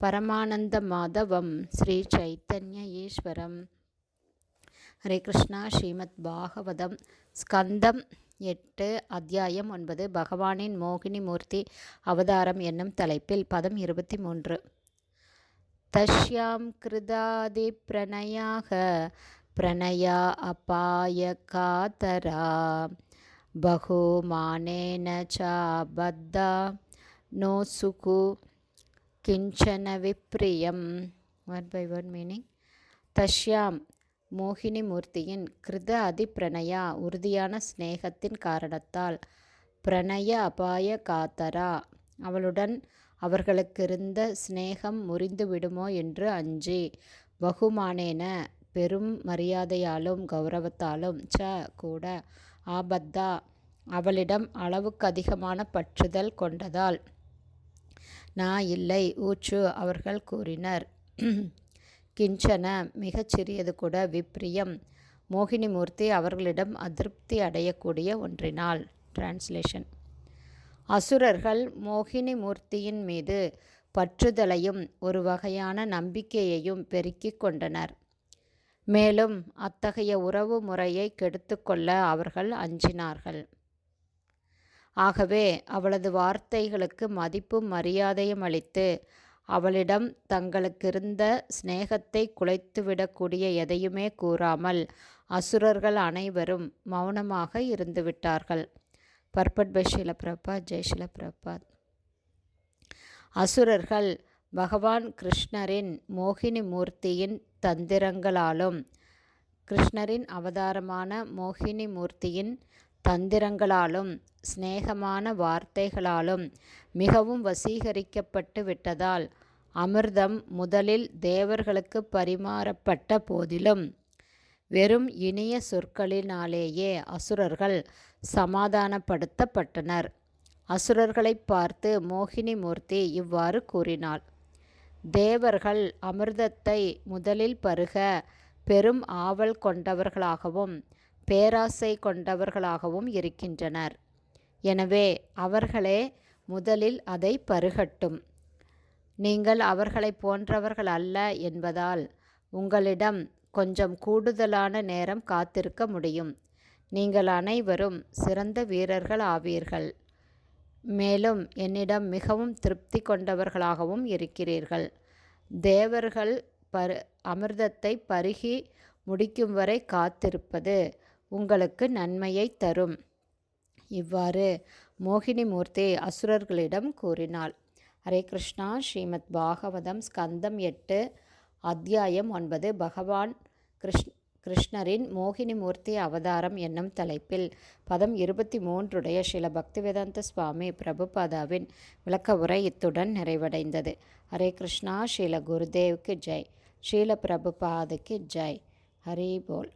பரமானந்த மாதவம் ஸ்ரீ சைத்தன்ய ஈஸ்வரம் ஹரே கிருஷ்ணா ஸ்ரீமத் பாகவதம் ஸ்கந்தம் எட்டு அத்தியாயம் ஒன்பது பகவானின் மோகினி மூர்த்தி அவதாரம் என்னும் தலைப்பில் பதம் இருபத்தி மூன்று தஷ்யாம் கிருதாதி பிரணயாக பிரணயா அபாய காதரா பகுமானேன சா பத்தா நோ சுகு கிஞ்சன விப்ரியம். ஒன் பை ஒன் மீனிங் தஷ்யாம் மோகினி மூர்த்தியின் கிருத அதிப்பிரணயா உறுதியான சிநேகத்தின் காரணத்தால். பிரணய அபாய காத்தரா. அவளுடன் அவர்களுக்கிருந்த சிநேகம் முறிந்து விடுமோ என்று அஞ்சி. பகுமானேன பெரும் மரியாதையாலும் கௌரவத்தாலும் ச கூட ஆபத்தா. அவளிடம் அளவுக்கு அதிகமான பற்றுதல் கொண்டதால். நான் இல்லை ஊச்சு அவர்கள் கூறினர். கிஞ்சன மிகச்சிறியது கூட விப்ரியம். மோகினிமூர்த்தி அவர்களிடம் அதிருப்தி அடையக்கூடிய ஒன்றினால் டிரான்ஸ்லேஷன் அசுரர்கள் மோகினி மூர்த்தியின் மீது பற்றுதலையும் ஒரு வகையான நம்பிக்கையையும் பெருக்கிக் கொண்டனர். மேலும் அத்தகைய உறவு முறையை கெடுத்துக்கொள்ள அவர்கள் அஞ்சினார்கள். ஆகவே அவளது வார்த்தைகளுக்கு மதிப்பும் மரியாதையும் அளித்து அவளிடம் தங்களுக்கிருந்த சிநேகத்தை குலைத்துவிடக்கூடிய எதையுமே கூறாமல் அசுரர்கள் அனைவரும் மௌனமாக இருந்துவிட்டார்கள். பர்பட் பை ஷிலபிரபாத் ஜெய் ஷிலபிரபாத் அசுரர்கள் பகவான் கிருஷ்ணரின் மோகினி மூர்த்தியின் தந்திரங்களாலும் கிருஷ்ணரின் அவதாரமான மோகினி மூர்த்தியின் தந்திரங்களாலும் சிநேகமான வார்த்தைகளாலும் மிகவும் வசீகரிக்கப்பட்டு விட்டதால் அமிர்தம் முதலில் தேவர்களுக்கு பரிமாறப்பட்ட போதிலும் வெறும் இனிய சொற்களினாலேயே அசுரர்கள் சமாதானப்படுத்தப்பட்டனர். அசுரர்களை பார்த்து மோகினி மூர்த்தி இவ்வாறு கூறினாள் தேவர்கள் அமிர்தத்தை முதலில் பருக பெரும் ஆவல் கொண்டவர்களாகவும் பேராசை கொண்டவர்களாகவும் இருக்கின்றனர். எனவே அவர்களே முதலில் அதை பருகட்டும். நீங்கள் அவர்களை போன்றவர்கள் அல்ல என்பதால் உங்களிடம் கொஞ்சம் கூடுதலான நேரம் காத்திருக்க முடியும். நீங்கள் அனைவரும் சிறந்த வீரர்கள் ஆவீர்கள். மேலும் என்னிடம் மிகவும் திருப்தி கொண்டவர்களாகவும் இருக்கிறீர்கள். தேவர்கள் பரு அமிர்தத்தை பருகி முடிக்கும் வரை காத்திருப்பது உங்களுக்கு நன்மையை தரும். இவ்வாறு மோகினி மூர்த்தி அசுரர்களிடம் கூறினாள். ஹரே கிருஷ்ணா ஸ்ரீமத் பாகவதம் ஸ்கந்தம் எட்டு அத்தியாயம் ஒன்பது. பகவான் கிருஷ் கிருஷ்ணரின் மோகினி மூர்த்தி அவதாரம் என்னும் தலைப்பில் பதம் இருபத்தி மூன்றுடைய சில பக்திவேதாந்த சுவாமி பிரபுபாதாவின் விளக்க உரை இத்துடன் நிறைவடைந்தது. ஹரே கிருஷ்ணா ஸ்ரீல குருதேவுக்கு ஜெய். ஸ்ரீல பிரபுபாதுக்கு ஜெய். ஹரி போல்.